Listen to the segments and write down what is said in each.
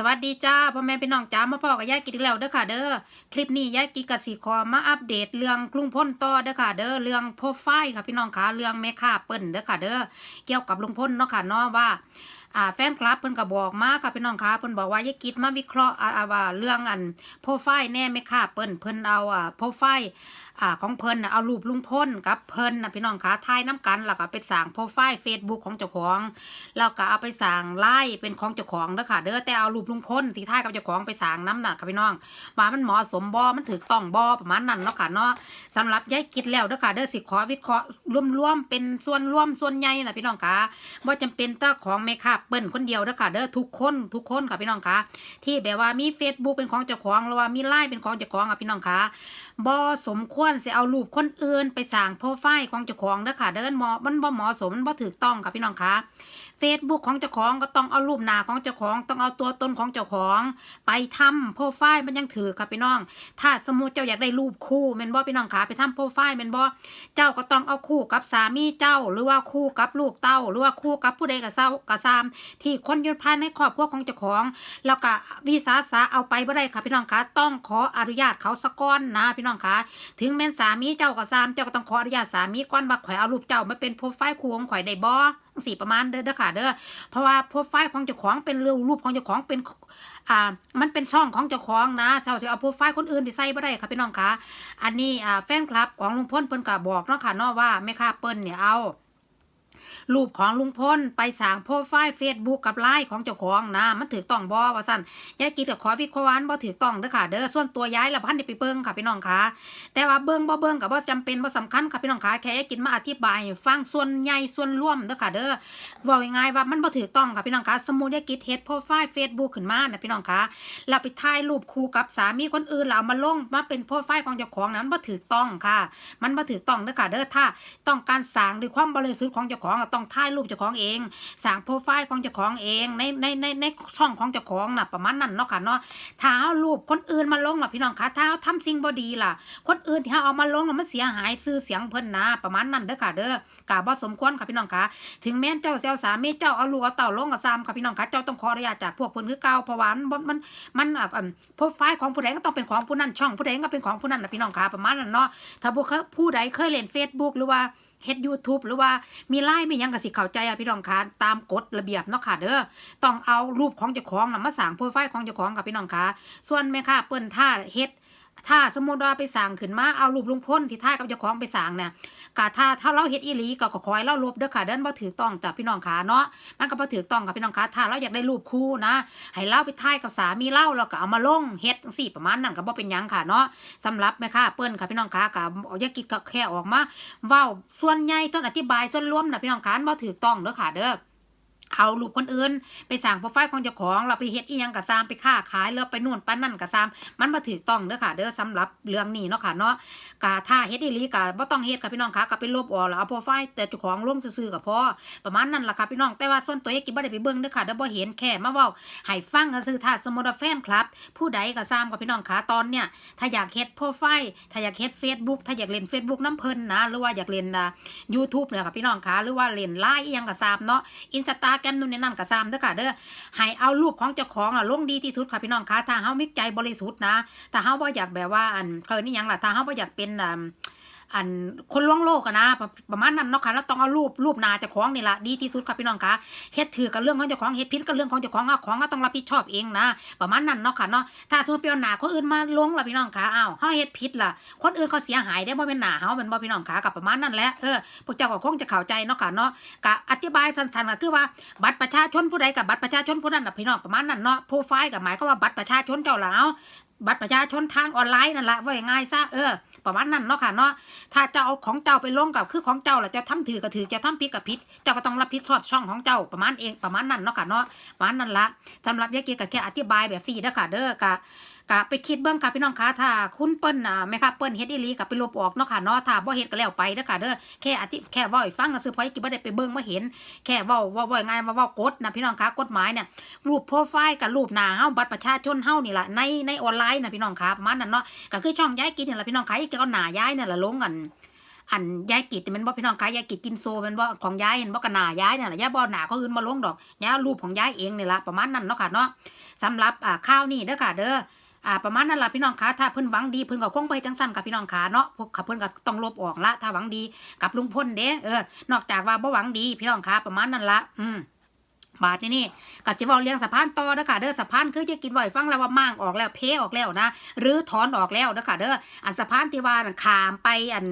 สวัสดีจ้าพ่อแม่พี่น้องจ้ามาพ่อกับยายกินอีกแล้วเด้อค่ะ เด้อคลิปนี้ยายกินกับสีคอมาอัปเดตเรื่องกรุงพ้นต่อเด้อค่ะเด้อเรื่องโปรไฟล์ค่ะพี่น้องค่ะเรื่องแม่ค้าเปิ้นเด้อค่ะเด้อเกี่ยวกับลุงพ้นเนาะค่ะเนาะว่า อ่าแฟนคลับเพิ่นก็บอกมาค่ะพี่น้องค่ะเพิ่นบอกว่ายายกิดมาวิเคราะห์อ่าว่าเรื่องอันโปรไฟล์แน่แม่ค้าเปิ้นเพิ่นเอาอ่าโปรไฟล์อ่าของเพิ่นน่ะเอารูปลุงพ้นกับเพิ่นนะพี่น้องค่ะถ่ายน้กันแล้วก็ไปสร้างโปรไฟล์ Facebook ของเจ้าของแล้วก็เอาไปสร้างไล่เป็นของเจ้าของเด้อค่ะเด้อแต่เอารูปลุงพ้นที่ถ่ายกับเจ้าของไปสร้างน้ำหนักค่ะพี่น้องว่ามันเหมาะสมบ่มันถูกต้องบ่ประมาณนั้นเนาะค่ะเนาะสำหรับยายกิดแล้วเด้อค่ะเด้อสิขอวิเคราะห์ร่วมๆเป็นส่วนร่วมส่วนใหญ่นะพี่น้องค่ะบ่จำเป็นแต่ของแม่ค้าเปิ้นคนเดียวเด้อค่ะเด้อทุกคนทุกคนค่ะพี่น้องคะที่แบบว่ามี Facebook เป็นของเจ้าของหรือว่ามีไลน์เป็นของเจ้าของอะพี่น้องคะบ่สมควรสิเอารูปคนอื่นไปสร้างโปรไฟล์ของเจ้าของเด้อค่ะเด้อเหมอมันบ่เหมาะสมมันบ่ถูกต้องค่ะพี่น้องคะ Facebook ของเจ้าของก็ต้องเอารูปหน้าของเจ้าของ ต้องเอาตัวตนของเจ้าของ ไปทำโปรไฟล์มันยังถือค่ะพี่น้อง ถ้าสมมุติเจ้าอยากได้รูปคู่แม่นบ่พี่น้องขาไปทำโปรไฟล์แม่นบ่เจ้าก็ต้องเอาคู่กับสามีเจ้า หรือว่าคู่กับลูกเต้า หรือว่าคู่กับผู้ใดก็เศร้าก็ซาม ที่คนยู่ภายในครอบครัวของเจ้าของ แล้วก็วิสาสะเอาไปบ่ได้ค่ะพี่น้องคะต้องขออนุญาตเขาสะก้อนนะพี่น้องคะถึงแม่นสามีเจ้าก็ซาม เจ้าก็ต้องขออนุญาตสามีก่อนว่าข่อยเอารูปเจ้ามาเป็นโปรไฟล์คู่ของข่อยได้บ่ สี่ประมาณเด้อเด้อค่ะเด้อเพราะว่าโปรไฟล์ของเจ้าของเป็นเรื่องรูปของเจ้าของเป็นอ่ามันเป็นช่องของเจ้าของนะเจ้าจะเอาโปรไฟล์คนอื่นไปใส่บ่ได้ค่ะพี่น้องคะอันนี้อ่าแฟนคลับของลุงพ้นเพิ่นก็บอกเนาะค่ะเนาะว่าแม่ค้าเปิ้นเนี่ยเอา รูปของลุงพลไปสางโปรไฟล์ Facebook กับไลน์ของเจ้าของนะมันถือต้องบ่ว่าซั่นยายกิดก็ขอวิเคราะห์บ่ถือต้องเด้อค่ะ เด้อส่วนตัวย้ายล้วพันได้ไปเบิ่งค่ะพี่น้องค่ะ แต่ว่าเบิ่งบ่เบิ่งก็บ่จำเป็นบ่สำคัญค่ะพี่น้องค่ะแค่ยายกินมาอธิบายฟังส่วนใหญ่ส่วนรวมเด้อค่ะ เด้อว้าง่ายว่ามันบ่ถือต้องค่ะพี่น้องค่ะสมมุติยายกิดเฮ็ดโปรไฟล์ Facebook ขึ้นมานะพี่น้องค่ะแล้วไปถ่ายรูปคู่กับสามีคนอื่นแล้วเอามาลงมาเป็นโปรไฟล์ของเจ้าของนั้นมันบ่ถือต้องค่ะ มันบ่ถือต้องเด้อค่ะ เด้อถ้าต้องการสางด้วยความบริสุทธิ์ของเจ้าของอะต้องถ่ายรูปเจ้าของเองสร้างโปรไฟล์ของเจ้าของเองในในในในช่องของเจ้าของน่ะประมาณนั้นเนาะค่ะเนาะถ้าเอารูปคนอื่นมาลงล่ะพี่น้องคะถ้าเอาทำสิ่งบ่ดีล่ะ คนอื่นที่เอามาลงมันเสียหายชื่อเสียงเพิ่นนะประมาณนั้นเด้อค่ะเด้อกะบ่สมควรค่ะพี่น้องคะถึงแม้เจ้าเซลสามีเจ้าเอาลูกเอาเต่าลงกับซามค่ะพี่น้องคะเจ้าต้องขออนุญาตจากพวกเพิ่นคือเก่าเพราะว่ามันมันมันอะโปรไฟล์ของผู้ใดก็ต้องเป็นของผู้นั้นช่องผู้ใดก็เป็นของผู้นั้นนะพี่น้องคะประมาณนั้นเนาะถ้าบ่เคยผู้ใดเคยเล่น Facebook หรือว่าเฮ็ด YouTube หรือว่ามีไลน์ไม่ยังก็สิเข้าใจอะพี่น้องคะตามกฎระเบียบเนาะค่ะเด้อต้องเอารูปของเจ้าของน่ะมาสร้างโปรไฟล์ของเจ้าของค่ะพี่น้องคะส่วนแม่ค้าเปิ้นท่าเฮ็ด ถ้าสมมติว่าไปสั่งขึ้นมาเอารูปลุงพ้นที่ท่ากับเจ้าของไปสั่งเนี่ยกะถ้าถ้าเราเฮ็ดอีหลีก็ขอคอยเราลบเด้อค่ะเดินบ่ถือต้องจากพี่น้องขาเนาะมันก็บ่ถือต้องกับพี่น้องขาถ้าเราอยากได้รูปคู่นะ ให้เราไปท่ายกับสามีเราแล้วก็เอามาลงเฮ็ดจังซี่ประมาณนั้นก็บ่เป็นหยังค่ะเนาะสำหรับแม่ค้าเปิ้นค่ะพี่น้องขาก็อย่าคิดก็แค่ออกมาเว้าส่วนใหญ่ต้องอธิบายส่วนรวมนะพี่น้องขาบ่ถือต้องเด้อค่ะเด้อ เอารูปคนอื่น ไปสั่งโปรไฟล์ของเจ้าของเราไปเฮ็ดอีหยังกะซามไปค้าขายหรือไปนู่นไปนั่นกะซามมันบ่ถูกต้องเด้อค่ะ เด้อสำหรับเรื่องนี้เนาะค่ะเนาะกะถ้าเฮ็ดอีหลีกะบ่ต้องเฮ็ดค่ะพี่น้องค่ะก็ไปลบออกแล้วเอาโปรไฟล์แต่เจ้าของลงซื่อๆก็พอประมาณนั้นล่ะค่ะพี่น้องแต่ว่าส่วนตัวเองกินบ่ได้ไปเบิ่งเด้อค่ะเด้อบ่เห็นแค่มาเว้าให้ฟังซื่อถ้าสมมุติว่าแฟนคลับ ผู้ใดก็ซามกับพี่น้องค่ะตอนเนี้ยถ้าอยากเฮ็ดโปรไฟล์ถ้าอยากเฮ็ด Facebook ถ้าอยากเล่น Facebook น้ำเพิ่นนะหรือว่าอยากเล่น YouTube เนี่ยค่ะพี่น้องค่ะหรือว่าเล่นไลน์อีหยังก็ซามเนาะแกมนุ่นแนะนำกับซามเด้อค่ะเด้อให้เอารูปของเจ้าของอะลงดีที่สุดค่ะพี่น้องคะถ้าเฮามีใจบริสุทธิ์นะถ้าเฮาบ่อยากแบบว่าอันเคยนี่ยังล่ะถ้าเฮาบ่อยากเป็นอ่า อันคนล่วงโลกอะนะประประมาณนั้นเนาะค่ะแล้วต้องเอารูปรูปนาเจ้าของนี่ละดีที่สุดค่ะพี่น้องค่ะเฮ็ดถือกับเรื่องของเจ้าของเฮ็ดผิดกับเรื่องของเจ้าของเอาของก็ต้องรับผิดชอบเองนะ ประมาณนั้นเนาะค่ะเนาะถ้าสมมติเปียวหนาคนอื่นมาลงละพี่น้องค่ะอ้าวเฮาเฮ็ดผิดล่ะคนอื่นเขาเสียหายได้บ่เป็นหนาเฮาเป็นบ่พี่น้องค่ะกับประมาณนั้นแหละเออพวกเจ้าก็คงจะเข้าใจเนาะค่ะเนาะก็อธิบายสั้นๆก็คือว่าบัตรประชาชนผู้ใดกับบัตรประชาชนผู้นั้นน่ะพี่น้องประมาณนั้นเนาะโปรไฟล์ก็หมายความว่าบัตรประชาชนเจ้าล่ะเอาบัตรประชาชนทางออนไลน์นั่นแหละว่าง่ายซะเออ ประมาณนั้นเนาะค่ะเนาะถ้าเจ้าเอาของเจ้าไปลงกับคือของเจ้าล่ะจะทำถือก็ถือจะทำผิดก็ผิดเจ้าก็ต้องรับผิดชอบช่องของเจ้าประมาณเองประมาณนั้นเนาะค่ะเนาะประมาณนั้นละสำหรับยาเกียก็แค่อธิบายแบบสี่เด้อค่ะเด้อกะ กะไปคิดเบิ่งค่ะพี่น้องคะถ้าคุณเปิ้ลน่ะแม่ค่ะเปิ้ลเฮ็ดอีหลีก็ไปลบออกเนาะค่ะเนาะถ้าบ่เฮ็ดก็แล้วไปเด้อค่ะเด้อแค่อธิแค่เว้าให้ฟังก็ซื้อพอยกินบ่ได้ไปเบิ่งบ่เห็น แค่เว้าเว้าเว้าง่ายมาเว้ากฎนะพี่น้องคะกฎหมายเนี่ยรูปโปรไฟล์กับรูปหน้าเฮาบัตรประชาชนเฮานี่ล่ะในในออนไลน์นะพี่น้องครับประมาณนั้นเนาะก็คือช่องย้ายกินนี่ล่ะพี่น้องคะอีกก็เอาหน้าย้ายนี่ล่ะลงกันอันยายกิจมันบ่พี่น้องคะยายกิจกินโซมันบ่ของยายเห็นบ่กะหนายายเนี่ยแหละยายบ่หน้าเขาอื่นมาลงดอกยายเอารูปของยายเองนี่ละประมาณนั้นเนาะค่ะเนาะสำหรับอ่าข้าวนี่เด้อค่ะเด้อ อ่าประมาณนั้นล่ะพี่น้องคะถ้าเพิ่นหวังดีเพิ่นก็คงไปจังสั่นกับพี่น้องคะเนาะพวกขับเพิ่นก็ต้องลบออกละถ้าหวังดีกับลุงพลเด้เออนอกจากว่าบ่หวังดีพี่น้องคะประมาณนั้นละอืม บาทนี่นี่ก็จะว้าเลี้ยงสะพานต่อเด้อค่ะเด้อสะพานคือจะกินบ่อยฟังแล้วว่ามั่งออกแล้วเพออกแล้วนะ หรือถอนออกแล้วเด้อค่ะเด้ออันสะพานที่ว่านขามไปอัน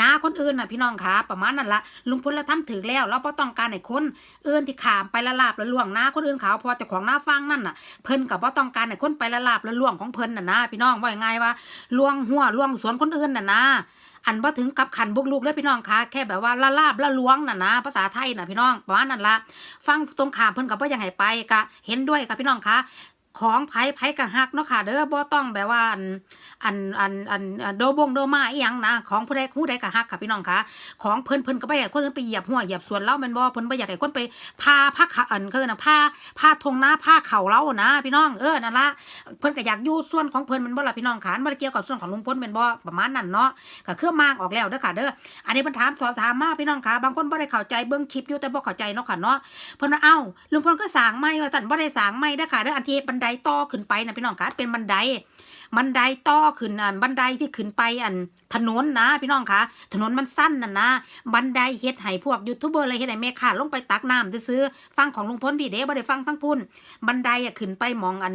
นาคนอื่นน่ะพี่น้องค่ะประมาณนั้นละลุงพลละทำถึงแล้วเราบ่ต้องการให้คนอื่นที่ขามไปละลาบละล่วงนาคนอื่นเขาพอจ้าของหน้าฟังนั่นน่ะเพิ่นก็บ่ต้องการให้คนไปละลาบละล่วงของเพิ่นน่ะนะพี่น้องว่ายังไงว่าล่วงหัวล่วงสวนคนอื่นน่ะนะ อันว่าถึงกับขันบุกลูกเลยพี่น้องคะแค่แบบว่าละลาบละล้วงน่ะนะภาษาไทยน่ะพี่น้องประมาณนั้นละฟังตรงขามเพิ่นกับว่ายังไงไปกะเห็นด้วยกับพี่น้องคะ ของไผไผกะฮักเนาะค่ะเด้อบ่ต้องแบบว่าอันอันอันอันโดบงโดมาอีหยังนะของผู้ใดผู้ใดกะฮักค่ะพี่น้องคะของเพิ่นเพิ่นก็บ่อยากให้คนอื่นไปเหยียบหัวเหยียบสวนเล่าแม่นบ่เพิ่นบ่อยากให้คนไปพาผ้าขะอันคือนะผ้าผ้าทงหน้าผ้าเข่าเล่านะ พี่น้องเออนั่นละเพิ่นก็อยากอยู่ส่วนของเพิ่นมันบ่ล่ะพี่น้องขานบ่ได้เกี่ยวกับส่วนของลุงพลแม่นบ่ประมาณนั้นเนาะก็เครื่องมางออกแล้วเด้อค่ะเด้ออันนี้เพิ่นถามสอบถามมาพี่น้องค่ะบางคนบ่ได้เข้าใจเบิ่งคลิปอยู่แต่บ่เข้าใจเนาะค่ะเนาะเพิ่นว่าเอ้าลุงพลก็สร้างไม่ว่าซั่นบ่ได้สร้างไม่เด้อค่ะเด้ออันที่บันไดต่อขึ้นไปนะพี่น้องคะเป็นบันไดบันไดต่อขึ้นอันบันไดที่ขึ้นไปอันถนนนะพี่น้องคะถนนมันสั้นน่ะนะบันไดเฮ็ดให้พวกยูทูบเบอร์อะไรเฮ็ดให้แม่ค่ะลงไปตักน้ำซื้อฟังของลุงพลพี่เด้บ่ได้ฟังทั้งพุ่นบันไดอะขึ้นไปมองอัน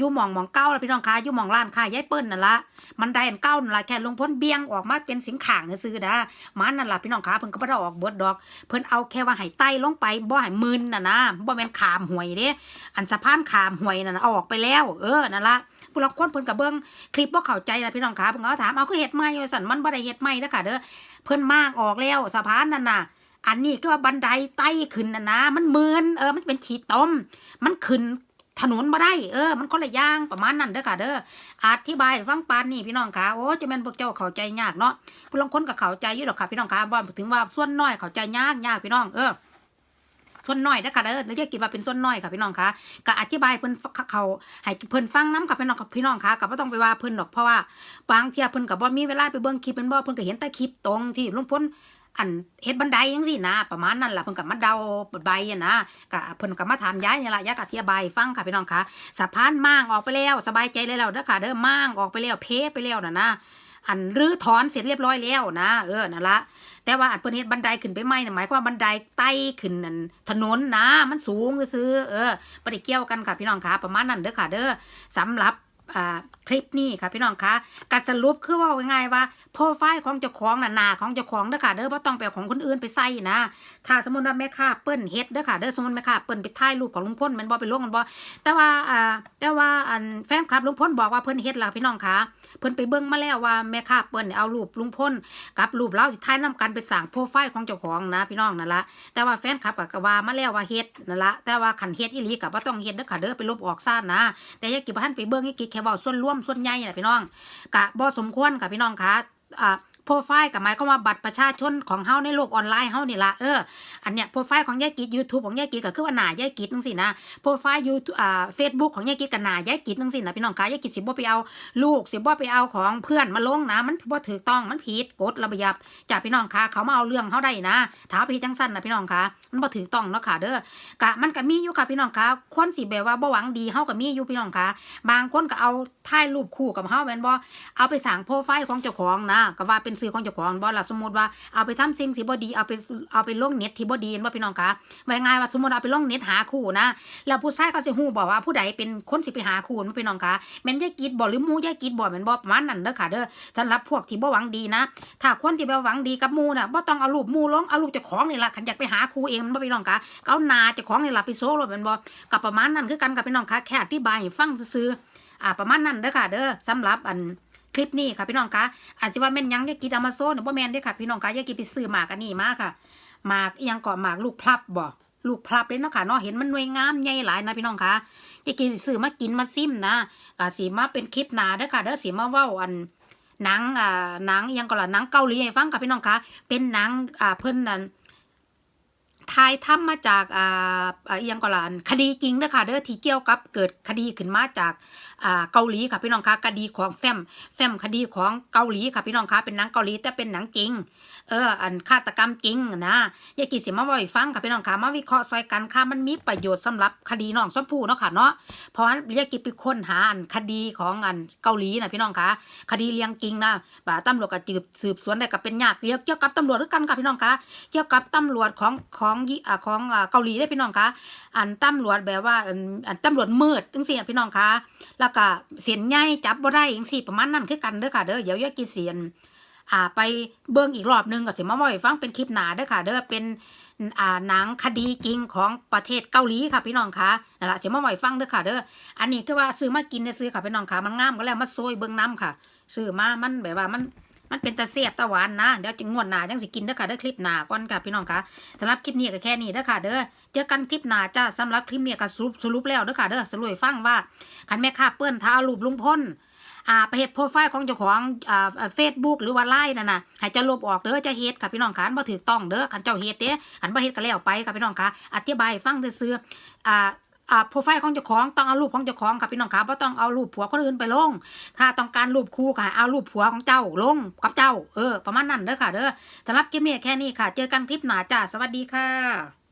ยู่หมองหมองเก้าล้วพี่น้องค่ะอยู่หมองร้านค้ายายเปิ้ลนั่นละบันไดอันเก้านั่นละแค่ลงพลเบี่ยงออกมาเป็นสิงข่างซื้อนะมันนั่นละพี่น้องค่ะเพิ่นก็บ่ได้ออกบดดอก เพิ่นเอาแค่ว่าให้ไตลงไปบ่ให้มึนน่ะนะบ่แม่นขามหวยเด้อันสะพานขามหวยนั่นน่ะเอาออกไปแล้ว เออนั่นละผู้ลังคนเพิ่นก็เบิ่งคลิปบ่เข้าใจนะพี่น้องค่ะเพิ่นก็ถามเอาคือเฮ็ดใหม่ว่าซั่นมันบ่ได้เฮ็ดใหม่เด้อค่ะเด้อเพิ่นมางออกแล้วสะพานนั่นน่ะอันนี้ก็ว่าบันไดไต่ขึ้นน่ะนะ มันเมือนเออมันเป็นขีดต้ม มันขึ้น ถนนบ่ได้ เออ มันคนละอย่างประมาณนั้นเด้อค่ะ เด้ออธิบายฟังปานนี่พี่น้องค่ะ โอ้จะแม่นพวกเจ้าเข้าใจยากเนาะผู้ลางคนก็เข้าใจอยู่ดอกค่ะพี่น้องค่ะบ่ถึงว่าส่วนน้อยเข้าใจยากยากพี่น้อง เออส่วนน้อยนะคะเด้อเรียกกินว่าเป็นส่วนน้อยค่ะพี่น้องคะก็อธิบายเพิ่นเขาให้เพิ่นฟังน้ำค่ะพี่น้องกับพี่น้องคะก็บ่ต้องไปว่าเพิ่นดอกเพราะว่าบางเทียเพิ่นก็บ่มีเวลาไปเบิ่งคลิปเพิ่นบ่เพิ่นก็เห็นแต่คลิปตรงที่ลุงพล อันเฮ็ดบันไดจังซี่นะ ประมาณนั้นล่ะเพิ่นก็มาเดาใบอะนะก็เพิ่นก็มาถามยายนี่ล่ะยายก็อธิบายฟังค่ะพี่น้องค่ะสะพานม่างออกไปแล้ว สบายใจเลยแล้วเด้อค่ะเด้อม่างออกไปแล้วเพไปแล้วน่ะนะอันรื้อถอนเสร็จเรียบร้อยแล้วนะ เออนั่นละแต่ว่าอันเพิ่นเฮ็ดบันไดขึ้นไปใหม่น่ะหมายความว่าบันไดไต่ขึ้นนั่นถนนนะ มันสูงซื่อเออบ่ได้เกี่ยวกันค่ะพี่น้องค่ะประมาณนั้นเด้อค่ะเด้อสำหรับ คลิปนี้ค่ะพี่น้องคะการสรุปคือว่าง่ายว่าโปรไฟล์ของเจ้าของน่ะหนาของเจ้าของเด้อค่ะเด้อบ่ต้องไปของคนอื่นไปใส่นะถ้าสมมติว่าแม่ค้าเปิ้นเฮ็ดเด้อค่ะเด้อสมมติแม่ค้าเปิ้นไปถ่ายรูปของลุงพลแม่นบ่ไปลงกันบ่แต่ว่าอ่าแต่ว่าอันแฟนคลับลุงพลบอกว่าเพิ่นเฮ็ดแล้วพี่น้องคะเพิ่นไปเบิ่งมาแล้วว่าแม่ค้าเปิ้นเอารูปลุงพลกับรูปเราสิถ่ายนํกันไปสร้างโปรไฟล์ของเจ้าของนะพี่น้องนั่นละแต่ว่าแฟนคลับก็ว่ามาแล้วว่าเฮ็ดนั่นละแต่ว่าคันเฮ็ดอีหลีก็บ่ต้องเฮ็ดเด้อค่ะเด้อไปลบออกซ่านนะ แต่อย่ากิบ่ทันไปเบิ่งอย่ากิแค่เว้าส่วนรวมส่วนใหญ่นะพี่น้องกะบ่สมควรค่ะพี่น้องคะอ่า โปรไฟล์กับหมายความว่าบัตรประชาชนของเฮาในโลกออนไลน์เฮานี่ละเอออันเนี้ยโปรไฟล์ของยายกิจ YouTube ของยายกิจก็คือว่าหน้ายายกิจจังซี่นะโปรไฟล์ยูอ่า Facebook ของยายกิจก็หน้ายายกิจจังซี่นะพี่น้องคะยายกิจสิบ่ไปเอาลูกสิบ่ไปเอาของเพื่อนมาลงนะ มันบ่ถูกต้องมันผิดกฎระเบียบจากพี่น้องคะเขามาเอาเรื่องเขาได้นะถ้าพี่จังสั้นนะพี่น้องคะมันบ่ถูกต้องเนาะค่ะเด้อกะมันก็มีอยู่ค่ะพี่น้องคะคนสิแบบว่าบ่หวังดีเฮาก็มีอยู่พี่น้องคะบางคนก็เอาถ่ายรูปคู่กับเฮาแม่นบ่เอาไปสร้างโปรไฟล์ของเจ้าของนะก็ว่าเป็นชื่อของเจ้าของบ่ล่ะสมมติว่าเอาไปทำสิ่งที่บ่ดีเอาไปเอาไปลงเน็ตที่บ่ดีบ่พี่น้องค่ะว่าง่ายว่าสมมติเอาไปลงเน็ตหาคู่นะแล้วผู้ชายเขาสิฮู้บ่ว่าผู้ใดเป็นคนสิไปหาคู่บ่พี่น้องคะแม่นยายกิดบ่หรือมู่ยายกิดบ่แม่นบ่ประมาณนั้นเด้อค่ะเด้อสำหรับพวกที่บ่หวังดีนะ ถ้าคนที่บ่หวังดีกับมู่น่ะบ่ต้องเอารูปมู่ลงเอารูปเจ้าของนี่ล่ะคันอยากไปหาคู่เองมันบ่พี่น้องคะเอาหน้าเจ้าของนี่ล่ะไปโซโลดแม่นบ่ก็ประมาณนั้นคือกันกับพี่น้องคะแค่อธิบายให้ฟังซื่อๆอ่าประมาณนั้นเด้อค่ะเด้อสำหรับอัน คลิปนี้ค่ะพี่น้องคะอาจจะว่าแม่นยังยากิดอามซ่เนี่ยบ่าแม่นเด้ค่ะพี่น้องคะยายกิดไปซื้อหมากอันนี้มาค่ะหมากอียังก่อหมากลูกพลับบ่ลูกพลับเลยเนาะค่ะเนาะเห็นมันหน่วยงามใหญ่หลายนะพี่น้องคะยายกิดสิซื้อมากินมาซิมนะก็สิมาเป็นคลิปหนาเด้อค่ะเด้อสิมาเว้าอันหนังอ่าหนังอิหยังก็ล่ะหนังเกาหลีให้ฟังค่ะพี่น้องคะเป็นหนังอ่าเพิ่นนั่นทายทำมาจากอ่าอ่าอหยังก็ล่ะอันคดีจริงเด้อค่ะเด้อที่เกี่ยวกับเกิดคดีขึ้นมาจากอ่าเกาหลีค่ะพี่น้องคะคดีของแฟมแฟมคดีของเกาหลีค่ะพี่น้องคะเป็นหนังเกาหลีแต่เป็นหนังจริง เออ อันฆาตกรรมจริงนะยายกิสิมาบ่อยฟังค่ะพี่น้องคะมาวิเคราะห์ซอยกันค่ะมันมีประโยชน์สำหรับคดีน้องชมพู่เนาะค่ะเนาะเพราะฉะนั้นยายกิไปค้นหาอันคดีของอันเกาหลีนะพี่น้องคะคดีเรียงจริงนะบ่าตำรวจก็สืบสืบสวนได้ก็เป็นญาติเกี่ยวกับตำรวจด้วยกันค่ะพี่น้องคะเกี่ยวกับตำรวจของของยี่อ่าของอ่าเกาหลีได้พี่น้องคะอันตำรวจแบบว่าอันตำรวจมืดจังซี่พี่น้องคะแล้วก็เสียนใหญ่จับบ่ได้จังสี่ประมาณนั้นคือกันเด้อค่ะเด้อเดี๋ยวยายกินเสียนอ่าไปเบิ้งอีกรอบหนึงก็สิมาบ่อยฟังเป็นคลิปหนาเด้อค่ะเด้อเป็นอ่าหนังคดีจริงของประเทศเกาหลีค่ะพี่น้องคะนั่นล่ะสิมาบ่อยฟังเด้อค่ะเด้ออันนี้คือว่าซื้อมากินได้ซื้อค่ะพี่น้องคะมันงามก็แล้วมาซวยเบิ้งน้ำค่ะซื้อมามันแบบว่ามัน มันเป็นตะเสียบตะหวานนะเดี๋ยวจะงวดหนาจังสิกินเด้อค่ะเด้อคลิปหนาก่อนค่ะพี่น้องคะสำหรับคลิปนี้ก็แค่นี้เด้อค่ะเด้อเจอกันคลิปหนาจ้าสำหรับคลิปนี้ก็สรุปสรุปแล้วเด้อค่ะเด้อสรุปให้ฟังว่าคันแม่ค้าเปิ้นท้าเอารูปลุงพลอ่าไปเฮ็ดโปรไฟล์ของเจ้าของอ่าเฟซบุ๊กหรือว่าไลน์นั่นน่ะให้จะลบออกเด้อจะเฮ็ดค่ะพี่น้องคะอันบ่ถูกต้องเด้อคันเจ้าเฮ็ดเด้อันบ่เฮ็ดก็แล้วไปค่ะพี่น้องคะอธิบายฟังซื่อๆอ่า อ่าโปรไฟล์ของเจ้าของต้องเอารูปของเจ้าของค่ะพี่น้องคะบ่ต้องเอารูปผัวคนอื่นไปลง ถ้าต้องการรูปคู่ค่ะเอารูปผัวของเจ้าลงกับเจ้า เออ ประมาณนั้นเด้อค่ะเด้อสำหรับเกมเมียแค่นี้ค่ะ เจอกันคลิปหน้าจ้าสวัสดีค่ะ